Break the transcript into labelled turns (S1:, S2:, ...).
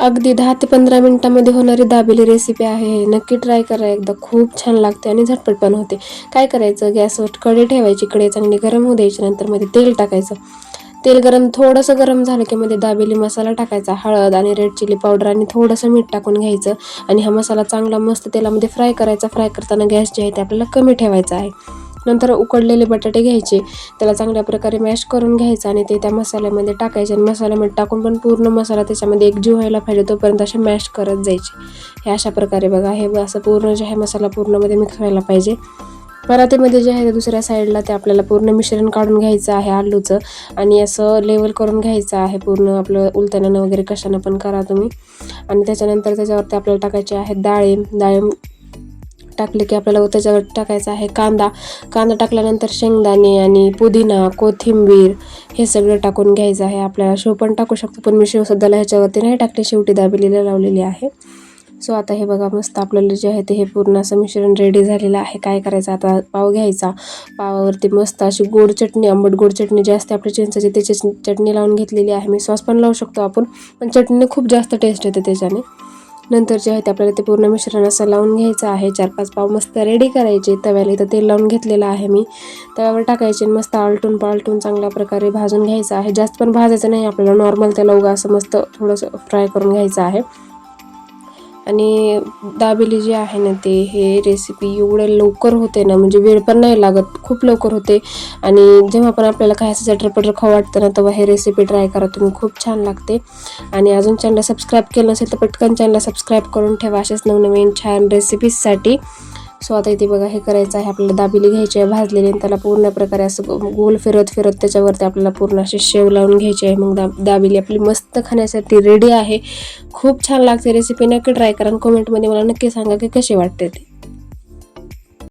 S1: अगदी दहा ते पंधरा मिनटामध्ये होणारी दाबेली रेसिपी आहे नक्की ट्राय करा एकदा. खूप छान लागते आणि झटपट पण होते. काय करायचं? गॅसवर कढी ठेवायची. कढई चांगली गरम होऊ द्यायची. नंतर मध्ये तेल टाकायचं. तेल गरम थोडंसं गरम झालं की मध्ये दाबेली मसाला टाकायचा. हळद आणि रेड चिली पावडर आणि थोडंसं मीठ टाकून घ्यायचं. आणि हा मसाला चांगला मस्त तेलामध्ये फ्राय करायचा. फ्राय करताना गॅस जे आहे ते आपल्याला कमी ठेवायचा आहे. नंतर उकडलेले बटाटे घ्यायचे. त्याला चांगल्या प्रकारे मॅश करून घ्यायचं आणि ते त्या मसाल्यामध्ये टाकायचे आणि मसाल्यामध्ये टाकून पण पूर्ण मसाला त्याच्यामध्ये एकजीव व्हायला पाहिजे तोपर्यंत असे मॅश करत जायचे. हे अशा प्रकारे बघा हे असं पूर्ण जे आहे मसाला पूर्णमध्ये मिक्स व्हायला पाहिजे. परातीमध्ये जे आहे ते दुसऱ्या साईडला ते आपल्याला पूर्ण मिश्रण काढून घ्यायचं आहे आलूचं आणि असं लेवल करून घ्यायचं आहे पूर्ण आपलं उलतण्यानं वगैरे कशानं पण करा तुम्ही. आणि त्याच्यानंतर त्याच्यावरती आपल्याला टाकायचे आहेत डाळिंब डाळिंब टाकले की आपल्याला त्याच्यावर टाकायचा आहे कांदा. कांदा टाकल्यानंतर शेंगदाणे आणि पुदिना कोथिंबीर हे सगळं टाकून घ्यायचं आहे. आपल्याला शेव पण टाकू शकतो पण मी शेव सध्याला ह्याच्यावरती नाही टाकले. शेवटी दाबेलीला लावलेली आहे. सो आता हे बघा मस्त आपल्याला जे आहे ते हे पूर्ण असं मिश्रण रेडी झालेलं आहे. काय करायचं? आता पाव घ्यायचा. पावावरती मस्त अशी गोड चटणी आंबट गोड चटणी जी असते आपली चिंचाची त्याची चटणी लावून घेतलेली आहे. मी सॉस पण लावू शकतो आपण पण चटणी खूप जास्त टेस्ट येते त्याच्याने. नंतर जे आहे ते आपल्याला ते पूर्ण मिश्रण असं लावून घ्यायचं आहे. चार पाच पाव मस्त रेडी करायचे. तव्याला इथं तेल लावून घेतलेलं आहे मी. तव्यावर टाकायचे मस्त आलटून पालटून चांगल्या प्रकारे भाजून घ्यायचं आहे. जास्त पण भाजायचं नाही. आपल्याला नॉर्मल त्याला उगा असं मस्त थोडंसं फ्राय करून घ्यायचं आहे. आणि दाबेली जी आहे ना ते हे रेसिपी एवढं लवकर होते ना म्हणजे वेळ पण नाही लागत खूप लवकर होते. आणि जेव्हा पण आपल्याला काय असं चटरपटर खाऊ वाटतं ना तेव्हा हे रेसिपी ट्राय करा तुम्ही खूप छान लागते. आणि अजून चॅनल सबस्क्राईब केलं नसेल तर पटकन चॅनलला सबस्क्राईब करून ठेवा असेच नवनवीन छान रेसिपीजसाठी सो आता इथे बघा हे करायचं आहे. आपल्याला दाबिली घ्यायची आहे भाजलेली आणि त्याला पूर्ण प्रकारे असं गोल फिरत फिरत त्याच्यावरती आपल्याला पूर्ण असे शेव लावून घ्यायची आहे. मग दा दाबेली आपली मस्त खाण्यासाठी रेडी आहे. खूप छान लागते रेसिपी नक्की ट्राय करा आणि कमेंटमध्ये मला नक्की सांगा की कशी वाटते ती.